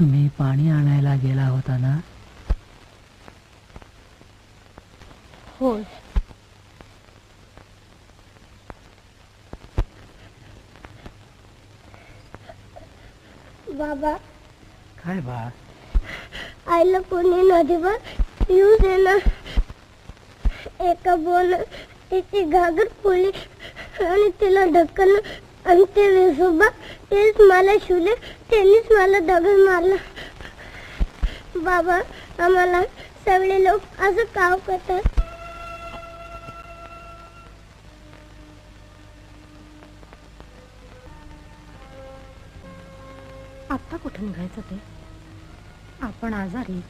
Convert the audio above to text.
पाणी आणायला गेला होता ना? होय. बाबा. काय बा? आईला कोणी नदीवर येऊ दे ना. एका बोन तिची घागर फुली आणि तिला ढक्कन आणि ते वेसोबा तेच मला शिवले. त्यांनीच मला दगड मारला. बाबा आम्हाला सगळे लोक असं काव करतात. आत्ता कुठे निघायचं ते? आपण आजारी.